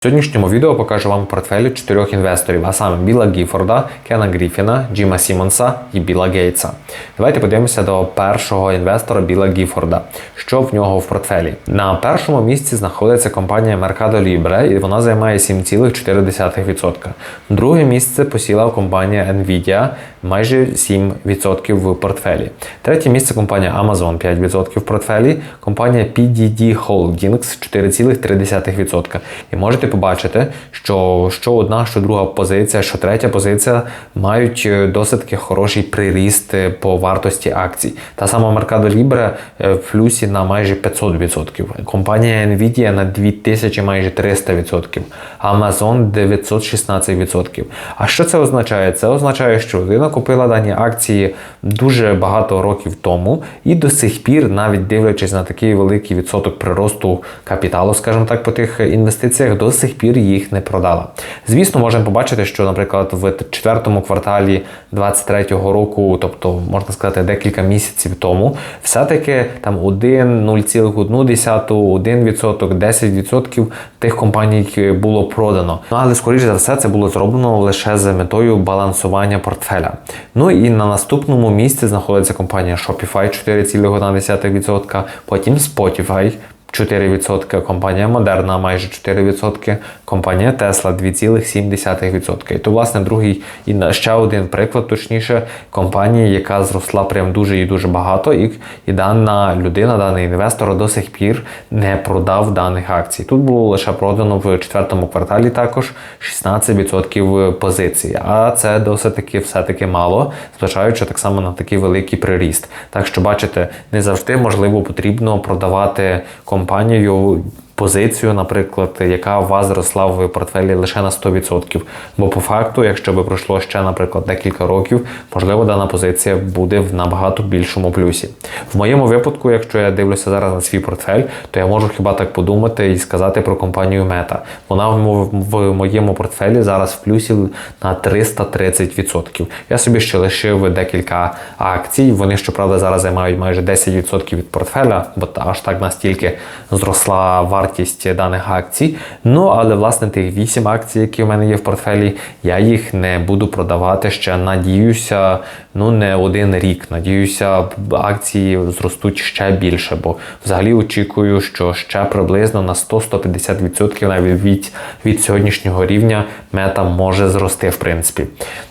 В сьогоднішньому відео покажу вам портфелі чотирьох інвесторів, а саме Біла Гіфорда, Кена Гріфіна, Джима Сімонса і Біла Гейтса. Давайте подивимося до першого інвестора Біла Гіфорда. Що в нього в портфелі? На першому місці знаходиться компанія Mercado Libre, і вона займає 7,4%. Друге місце посіла компанія Nvidia, майже 7% в портфелі. Третє місце компанія Amazon 5% в портфелі, компанія PDD Holdings 4,3%. І можете побачити, що що одна, що друга позиція, що третя позиція мають е, досить хороший приріст е, по вартості акцій. Та сама Mercado Libre е, в плюсі на майже 500%. Компанія Nvidia на 2000 майже 300%. Amazon 916%. А що це означає? Це означає, що людина купила дані акції дуже багато років тому, і до сих пір, навіть дивлячись на такий великий відсоток приросту капіталу, скажімо так, по тих інвестиціях, до сих пір їх не продала. Звісно, можемо побачити, що, наприклад, в четвертому кварталі 2023 року, тобто можна сказати, декілька місяців тому, все-таки там 1, 0,1, 1%, 10% тих компаній було продано. Ну але скоріше за все це було зроблено лише з метою балансування портфеля. Ну і на наступному місці знаходиться компанія Shopify 4,1%, потім Spotify 4%, компанія Moderna майже 4%, компанія Tesla 2,7%. І то, власне, другий і ще один приклад, точніше, компанії, яка зросла прям дуже і дуже багато, і, і дана людина, даний інвестор до сих пір не продав даних акцій. Тут було лише продано в четвертому кварталі також 16% позицій. А це досить таки все-таки мало, зважаючи так само на такий великий приріст. Так що, бачите, не завжди можливо потрібно продавати компанію компанією позицію, наприклад, яка у вас зросла в портфелі лише на 100%. Бо по факту, якщо би пройшло ще, наприклад, декілька років, можливо, дана позиція буде в набагато більшому плюсі. В моєму випадку, якщо я дивлюся зараз на свій портфель, то я можу хіба так подумати і сказати про компанію Meta. Вона в моєму портфелі зараз в плюсі на 330%. Я собі ще лишив декілька акцій. Вони, щоправда, зараз займають майже 10% від портфеля, бо аж так настільки зросла вартість вартість даних акцій. Ну, але власне тих 8 акцій, які в мене є в портфелі, я їх не буду продавати ще. Надіюся, ну не один рік. Надіюся, акції зростуть ще більше, бо взагалі очікую, що ще приблизно на 100-150% навіть від, від сьогоднішнього рівня мета може зрости, в принципі.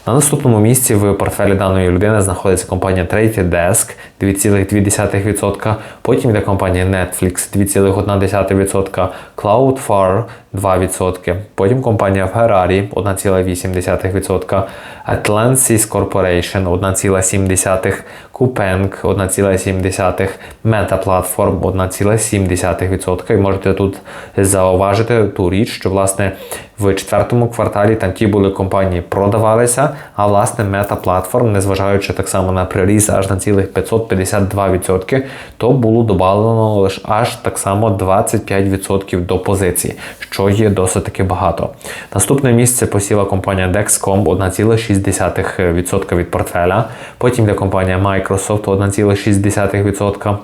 На наступному місці в портфелі даної людини знаходиться компанія Trade Desk 2,2%. Потім йде компанія Netflix 2,1%, Cloudflare 2%. Потім компанія Ferrari 1,8%, Atlantis Corporation 1,7%, Coupang 1,7%, Meta Platform 1,7%. І можете тут зауважити ту річ, що власне в четвертому кварталі там ті були компанії продавалися, а власне Meta Platform, незважаючи так само на приріст аж на цілих 552%, то було додано лише аж так само 25% до позиції, є досить таки багато. Наступне місце посіла компанія Dexcom 1,6% від портфеля. Потім йде компанія Microsoft 1,6%.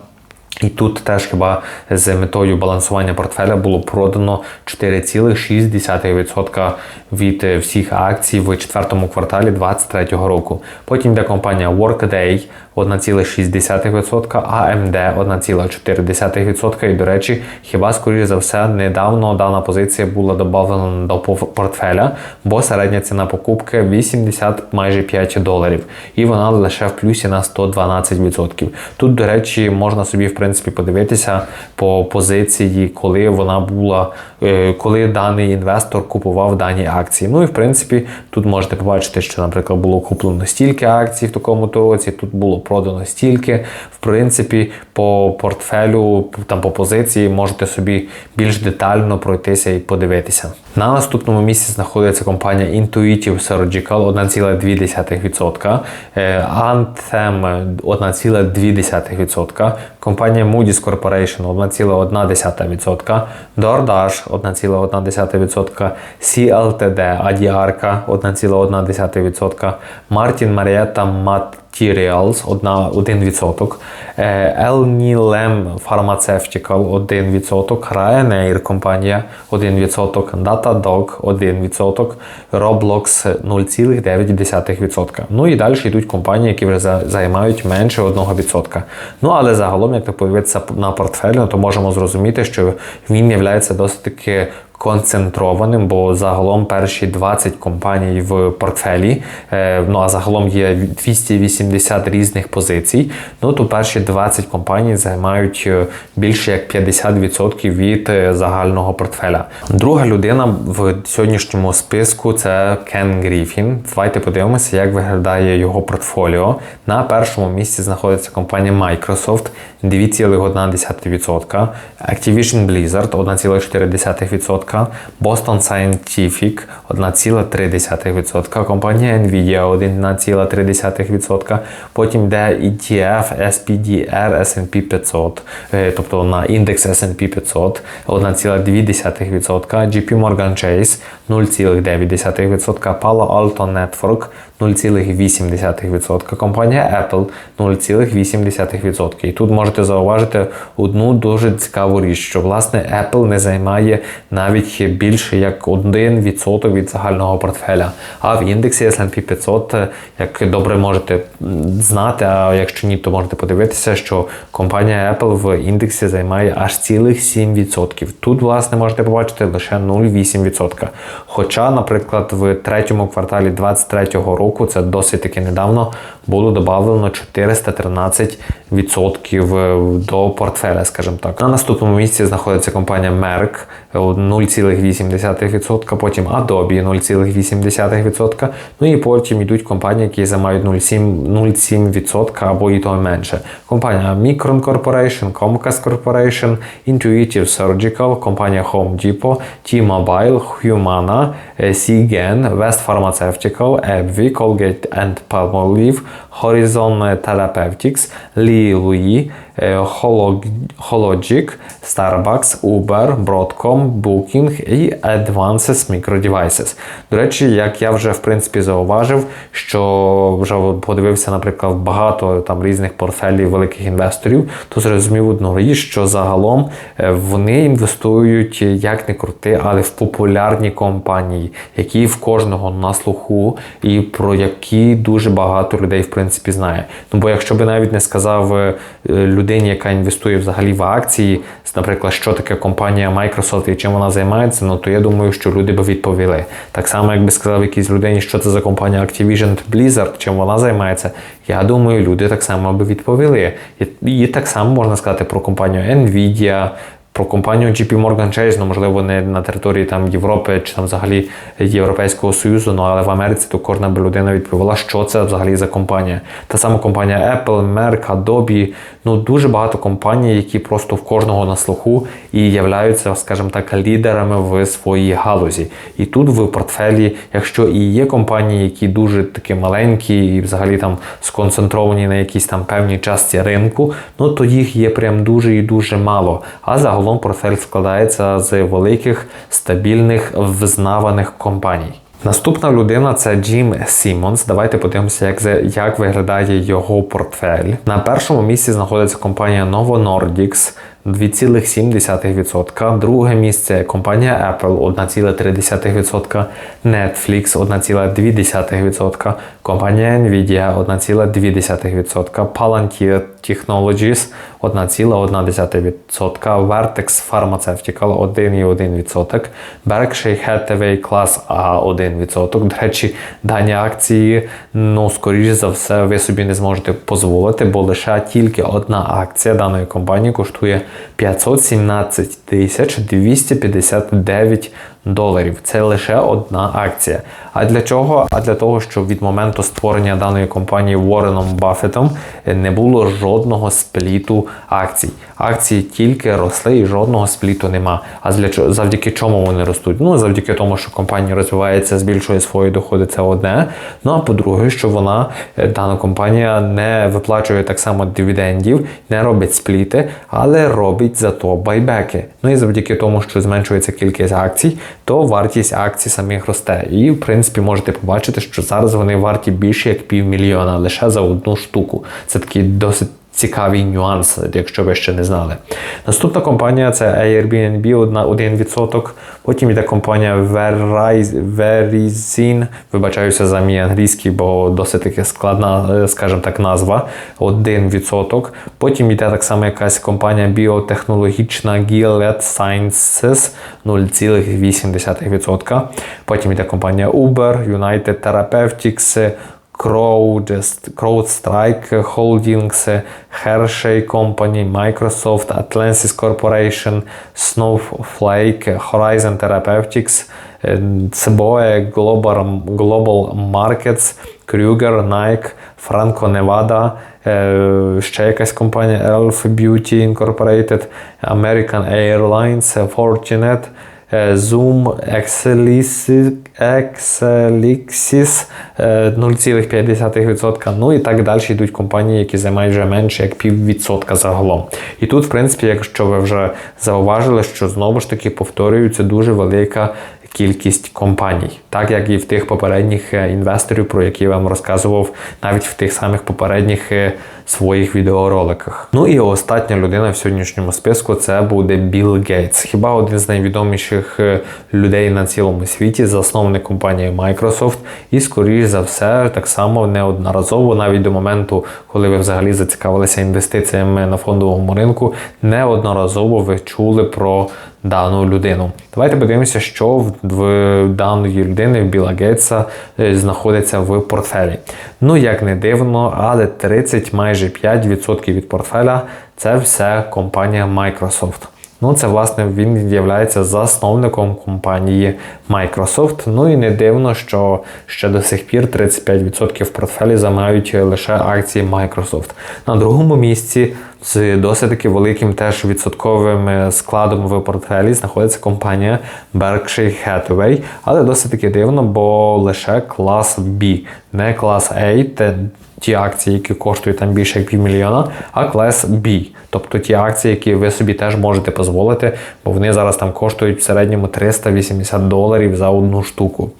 І тут теж хіба з метою балансування портфеля було продано 4,6% від всіх акцій в четвертому кварталі 2023 року. Потім йде компанія Workday 1,6%, AMD 1,4%. І, до речі, хіба, скоріш за все, недавно дана позиція була додана до портфеля, бо середня ціна покупки 80 майже 5 доларів. І вона лише в плюсі на 112%. Тут, до речі, можна собі, в принципі, подивитися по позиції, коли вона була, е, коли даний інвестор купував дані акції. Ну і в принципі, тут можете побачити, що, наприклад, було куплено стільки акцій в такому році, тут було продано стільки. В принципі, по портфелю, там по позиції можете собі більш детально пройтися і подивитися. На наступному місці знаходиться компанія Intuitive Surgical 1,2%, е, Anthem 1,2%, компанія Moody's Corporation 1,1%, DoorDash 1,1%, CLTD ADR 1,1%, Martin Marietta T-Reals 1%, е, Elnilem Pharmaceutical 1%, Ryanair компанія 1%, Datadog 1%, Roblox 0,9%. Ну і далі йдуть компанії, які вже займають менше 1%. Ну але загалом, як ви подивитися на портфель, то можемо зрозуміти, що він є досить таки концентрованим, бо загалом перші 20 компаній в портфелі, е, ну а загалом є 280 різних позицій. Ну то перші 20 компаній займають е, більше як 50% від е, загального портфеля. Друга людина в сьогоднішньому списку це Кен Гріфін. Давайте подивимося, як виглядає його портфоліо. На першому місці знаходиться компанія Microsoft 2,1%, Activision Blizzard 1,4%, Boston Scientific 1,3%, компанія Nvidia 1,3%, потім йде ETF SPDR S&P 500, е, тобто на індекс S&P 500 1,2%, JP Morgan Chase 0,9%, Palo Alto Network 0,8%, компанія Apple 0,8%. І тут можете зауважити одну дуже цікаву річ, що власне Apple не займає навіть більше як 1% від загального портфеля. А в індексі S&P 500, е, як добре можете знати, а якщо ні, то можете подивитися, що компанія Apple в індексі займає аж цілих 7%. Тут, власне, можете побачити лише 0,8%. Хоча, наприклад, в третьому кварталі 2023 року, це досить таки недавно, було додано 413% до портфеля, скажімо так. На наступному місці знаходиться компанія Merck 0,8%, потім Adobe 0,8%, ну і потім йдуть компанії, які займають 0,7%, 0,7% або і то менше. Компанія Micron Corporation, Comcast Corporation, Intuitive Surgical, компанія Home Depot, T-Mobile, Humana, е, Seagen, West Pharmaceutical, AbbVie, Colgate and Palmolive, Horizon Therapeutics, Louis, е, Hologic, Starbucks, Uber, Broadcom, Booking і Advances Micro Devices. До речі, як я вже в принципі зауважив, що вже подивився, наприклад, багато там різних портфелів великих інвесторів, то зрозумів одну річ, що загалом е, вони інвестують як не крути, але в популярні компанії, які в кожного на слуху, і про які дуже багато людей в принципі знає. Ну бо якщо би навіть не сказав е, людині, яка інвестує взагалі в акції, наприклад, що таке компанія Microsoft і чим вона займається, ну то я думаю, що люди би відповіли. Так само, якби сказав якійсь людині, що це за компанія Activision Blizzard, чим вона займається, я думаю, люди так само би відповіли. І, і так само можна сказати про компанію Nvidia. Про компанію JP Morgan Chase, ну можливо, не на території там Європи чи там взагалі Європейського Союзу, ну але в Америці то кожна б людина відповіла, що це взагалі за компанія. Та сама компанія Apple, Merck, Adobe, ну дуже багато компаній, які просто в кожного на слуху і являються, скажімо так, лідерами в своїй галузі. І тут в портфелі, якщо і є компанії, які дуже такі маленькі і взагалі там сконцентровані на якійсь там певній частці ринку, ну то їх є прям дуже і дуже мало. А загалом портфель складається з великих, стабільних, взнаваних компаній. Наступна людина це Джим Сімонс. Давайте подивимося, як, як виглядає його портфель. На першому місці знаходиться компанія Novo Nordics 2,7%. Друге місце компанія Apple 1,3%, Netflix 1,2%, компанія Nvidia 1,2%, Palantir Technologies 1,1%, Vertex Pharmaceutical 1,1%, Berkshire Hathaway Class A 1%. До речі, дані акції, ну, скоріш за все, ви собі не зможете дозволити, бо лише тільки одна акція даної компанії коштує 517 тисяч 259 доларів. Це лише одна акція. А для чого? А для того, щоб від моменту створення даної компанії Уорреном Баффетом не було жодного спліту акцій. Акції тільки росли і жодного спліту нема. А для чо- завдяки чому вони ростуть? Ну завдяки тому, що компанія розвивається, збільшує свої доходи. Це одне. Ну а по-друге, що вона е, дана компанія не виплачує так само дивідендів, не робить спліти, але робить зато байбеки. Ну і завдяки тому, що зменшується кількість акцій, то вартість акцій самих росте. І, в принципі, можете побачити, що зараз вони варті більше як півмільйона лише за одну штуку. Це такий досить. Цікавий нюанс, якщо ви ще не знали. Наступна компанія це Airbnb, одна- 1%. Потім йде компанія Verizon, вибачаюся за мій англійський, бо досить таки складна, е, скажімо так, назва. 1%. Потім йде так само якась компанія біотехнологічна Gilead Sciences 0,8%. Потім йде компанія Uber, United Therapeutics, CrowdStrike Holdings, Hershey Company, Microsoft, Atlantis Corporation, Snowflake, Horizon Therapeutics, е, Ceboe, Global, Global Markets, Kruger, Nike, Franco Nevada, е, ще якась компанія Elf Beauty Incorporated, American Airlines, Fortinet, е, Zoom, Excelsis, Exelixis е, 0,5%. Ну і так далі йдуть компанії, які займають вже менше як піввідсотка загалом. І тут, в принципі, якщо ви вже зауважили, що знову ж таки повторюється дуже велика кількість компаній, так як і в тих попередніх е, інвесторів, про які я вам розказував, навіть в тих самих попередніх е, своїх відеороликах. Ну і остання людина в сьогоднішньому списку це буде Білл Гейтс. Хіба один з найвідоміших е, людей на цілому світі, засновник компанії Microsoft, і скоріш за все, так само неодноразово, навіть до моменту, коли ви взагалі зацікавилися інвестиціями на фондовому ринку, неодноразово ви чули про дану людину. Давайте подивимося, що в, даної людини, в Біла Гейтса, е, знаходиться в портфелі. Ну, як не дивно, але 30 майже 5% від портфеля це все компанія Microsoft. Ну, це власне він є засновником компанії Microsoft. Ну і не дивно, що ще до сих пір 35% портфелі займають лише акції Microsoft. На другому місці з досить таки великим теж відсотковим е, складом в портфелі знаходиться компанія Berkshire Hathaway, але досить таки дивно, бо лише клас B, не клас A, ті акції, які коштують там більше як півмільйона, а клас B. Тобто ті акції, які ви собі теж можете дозволити, бо вони зараз там коштують в середньому 380 доларів за одну штуку.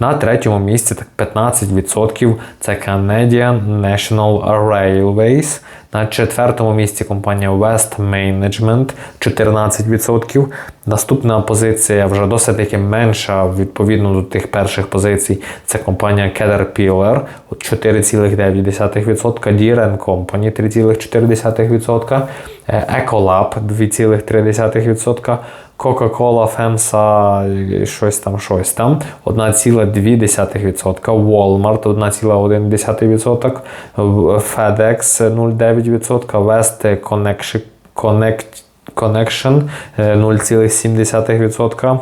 На третьому місці так 15% це Canadian National Railways. На четвертому місці компанія West Management 14%. Наступна позиція вже досить таки менша відповідно до тих перших позицій. Це компанія Caterpillar 4,9%, Deere Company 3,4%, Ecolab 2,3%. Coca-Cola, FEMSA, щось там, щось там, 1,2%, Walmart 1,1%, FedEx 0,9%, West Connection, Connect, Connection е, 0,7%.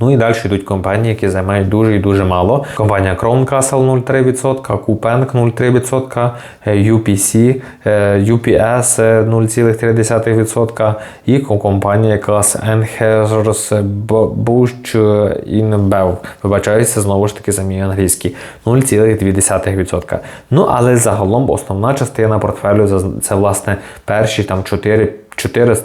Ну і далі йдуть компанії, які займають дуже і дуже мало. Компанія Crown Castle 0,3%, Coupang 0,3%, е, UPC, е, UPS е, 0,3% і компанія якраз Enhers Bush InBev. Вибачаюся, знову ж таки за мій англійський 0,2%. Ну, але загалом основна частина портфелю це власне перші там 4 Чотири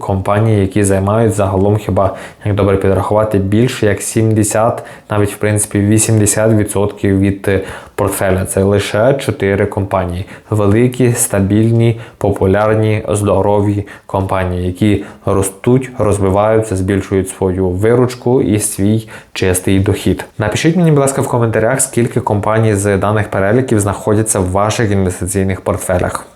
компанії, які займають загалом хіба як добре підрахувати більше як 70, навіть в принципі 80% від е, портфеля. Це лише 4 компанії. Великі, стабільні, популярні, здорові компанії, які ростуть, розвиваються, збільшують свою виручку і свій чистий дохід. Напишіть мені, будь ласка, в коментарях, скільки компаній з даних переліків знаходяться в ваших інвестиційних портфелях.